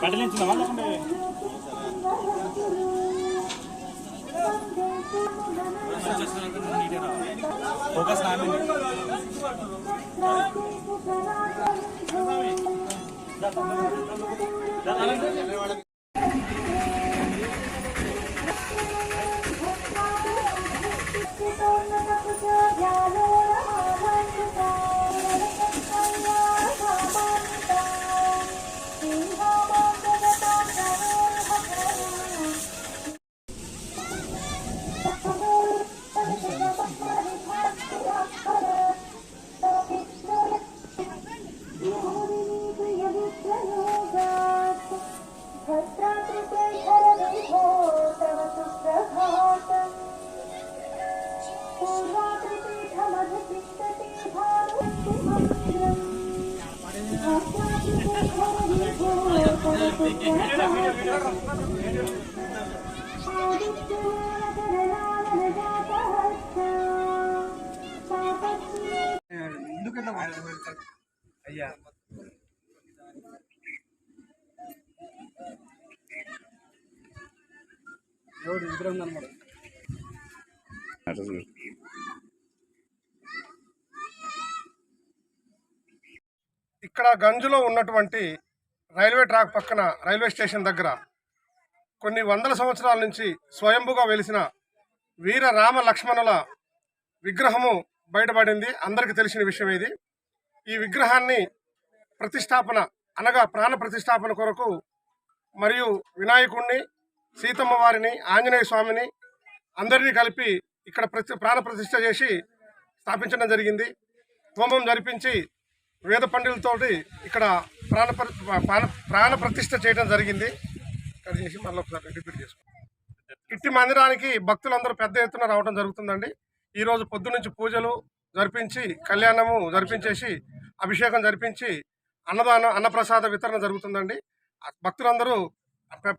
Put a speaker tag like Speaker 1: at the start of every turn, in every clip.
Speaker 1: కట్టలించినావా లేకుంటే? ఫోకస్
Speaker 2: నా మీద.
Speaker 1: అయ్యా
Speaker 3: ఎవడు కనబడు
Speaker 4: ఇక్కడ గంజులో ఉన్నటువంటి రైల్వే ట్రాక్ పక్కన రైల్వే స్టేషన్ దగ్గర కొన్ని వందల సంవత్సరాల నుంచి స్వయంభుగా వెలిసిన వీర రామ లక్ష్మణుల విగ్రహము బయటపడింది. అందరికీ తెలిసిన విషయం ఇది. ఈ విగ్రహాన్ని ప్రతిష్టాపన అనగా ప్రాణ ప్రతిష్టాపన కొరకు మరియు వినాయకుణ్ణి సీతమ్మ వారిని ఆంజనేయ స్వామిని అందరినీ కలిపి ఇక్కడ ప్రతి ప్రాణ ప్రతిష్ఠ చేసి స్థాపించడం జరిగింది. హోమం జరిపించి వేద పండితులతోటి ఇక్కడ ప్రాణ ప్ర- ప్రాణ ప్రాణ ప్రతిష్ఠ చేయడం జరిగింది. ఇక్కడ చేసి మళ్ళీ ఒకసారి రిపీట్ చేసుకుంటాం ఇట్టి మందిరానికి భక్తులందరూ పెద్ద ఎత్తున రావడం జరుగుతుందండి. ఈ రోజు పొద్దు నుంచి పూజలు జరిపించి కళ్యాణము జరిపించేసి అభిషేకం జరిపించి అన్నదానం అన్నప్రసాద వితరణ జరుగుతుందండి. భక్తులందరూ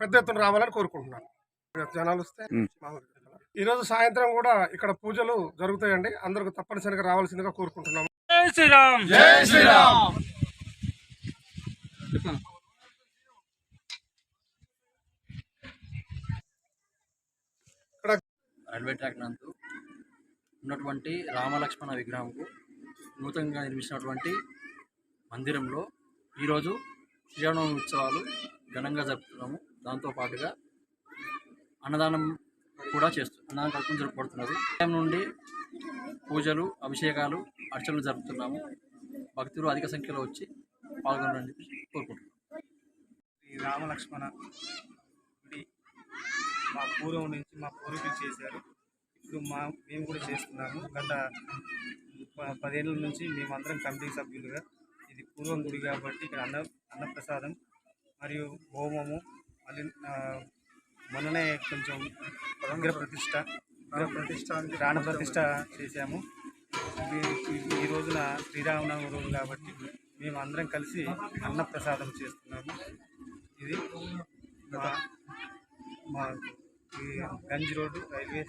Speaker 4: పెద్ద ఎత్తున రావాలని కోరుకుంటున్నాను. జనాలు వస్తే మామూలుగా. ఈ రోజు సాయంత్రం కూడా ఇక్కడ పూజలు జరుగుతాయండి. అందరికి తప్పనిసరిగా రావాల్సిందిగా కోరుకుంటున్నాము.
Speaker 1: జై శ్రీరామ్!
Speaker 4: జై శ్రీరామ్!
Speaker 3: రైల్వే ట్రాక్ నందు ఉన్నటువంటి రామలక్ష్మణ విగ్రహంకు నూతనంగా నిర్మించినటువంటి మందిరంలో ఈరోజు శ్రీరామనవమి ఉత్సవాలు ఘనంగా జరుపుతున్నాము. దాంతో పాటుగా అన్నదానం కూడా చేస్తూ అన్నదానం కార్యక్రమం జరుపుకుంటున్నది ఉదయం నుండి పూజలు అభిషేకాలు అర్చనలు జరుపుతున్నాము. భక్తులు అధిక సంఖ్యలో వచ్చి పాల్గొనాలని
Speaker 1: కోరుకుంటున్నాం. రామలక్ష్మణ మా పూర్వం నుంచి మా పూర్వీకులు చేశారు. ఇప్పుడు మా మేము కూడా చేస్తున్నాము. గత ప- పదేళ్ళ నుంచి మేమందరం కమిటీ సభ్యులుగా. ఇది పూర్వం గుడి కాబట్టి ఇక్కడ అన్న అన్నప్రసాదం మరియు హోమము మళ్ళీ మొన్ననే కొంచెం విగ్రహ ప్రతిష్ట విగ్రహ ప్రతిష్ట ప్రాణ ప్రతిష్ట చేశాము. ఈ- రోజున శ్రీరామనవమి రోజు కాబట్టి మేము అందరం కలిసి అన్నప్రసాదం చేస్తున్నాము. ఇది మా మా గంజ్ రోడ్డు రైల్వే